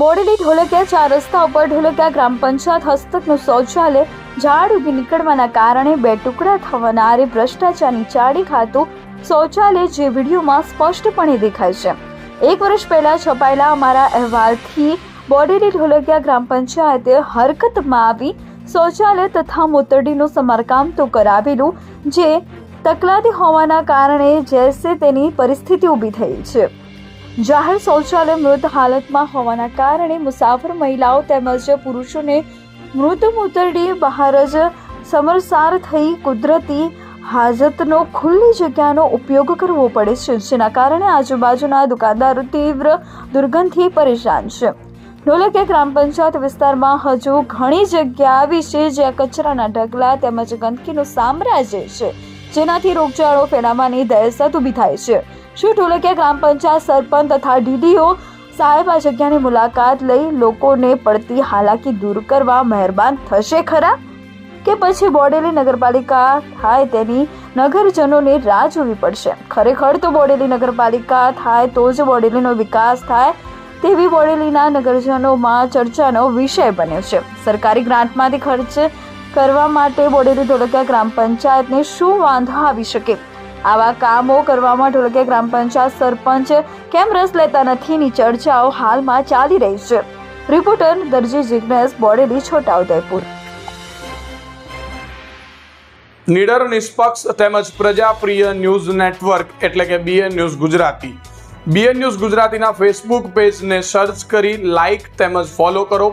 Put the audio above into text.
બોડેલી ઢોલકિયા ચાર રસ્તા ઉપર ઢોલકિયા ગ્રામ પંચાયત હસ્તકનું શૌચાલય ઝાડ ઉગી નીકળવાના કારણે બે ટુકડા થવાનારે ભ્રષ્ટાચારની ચાડી ખાતું શૌચાલય જે વિડીયોમાં સ્પષ્ટપણે દેખાય છે. એક વર્ષ પહેલા છપાયેલા અમારા અહેવાલથી બોડેલી ઢોલકિયા ગ્રામ પંચાયતે હરકતમાં આવી શૌચાલય તથા મોતરડીનું સમારકામ તો કરાવેલું, જે તકલાદી હોવાના કારણે જેસે તેની પરિસ્થિતિ ઊભી થઈ છે. જાહેર શૌચાલય મૃત હાલતમાં હોવાના કારણે મુસાફર મહિલાઓ તેમજ પુરુષોને મૃત મૂતરડી બહાર જ સમરસાર થઈ કુદરતી હાજતનો ખુલ્લી જગ્યાનો ઉપયોગ કરવો પડે છે, જેના કારણે આજુબાજુના દુકાનદારો તીવ્ર દુર્ગંધથી પરેશાન છે. ઢોલકિયા ગ્રામ પંચાયત વિસ્તારમાં હજુ ઘણી જગ્યા આવી છે, જ્યાં કચરાના ઢગલા તેમજ ગંદકીનું સામ્રાજ્ય છે, જેનાથી રોગચાળો ફેલાવાની દહેશત ઊભી થાય છે. શું ઢોલકિયા ગ્રામ પંચાયત સરપંચ તથા ડીડીઓ સાહેબ આ જગ્યાની મુલાકાત લઈ લોકોને પડતી હાલાકી દૂર કરવા મહેરબાન થશે ખરા? કે પછી બોડેલી નગરપાલિકા થાય તેની નગરજનોને રાહ જોવી પડશે. ખરેખર તો બોડેલી નગરપાલિકા થાય તો જ બોડેલીનો વિકાસ થાય તેવી બોડેલીના નગરજનોમાં ચર્ચાનો વિષય બન્યો છે. સરકારી ગ્રાન્ટમાંથી ખર્ચ કરવા માટે બોડેલી ધોળકિયા ગ્રામ પંચાયતને શું વાંધો આવી શકે? આવા કામો કરવામાં ઢોલકિયા ગ્રામ પંચાયત સરપંચ કેમ રસ લેતા નથીની ચર્ચાઓ હાલમાં ચાલી રહી છે. રિપોર્ટર દરજી જિગ્નેશ, બોડેલી, છોટાઉદેપુર. નિડર નિષ્પક્ષ તેમજ પ્રજાપ્રિય ન્યૂઝ નેટવર્ક એટલે કે BN news Gujarati. BN news ગુજરાતીના ફેસબુક પેજને સર્ચ કરી લાઇક તેમજ ફોલો કરો.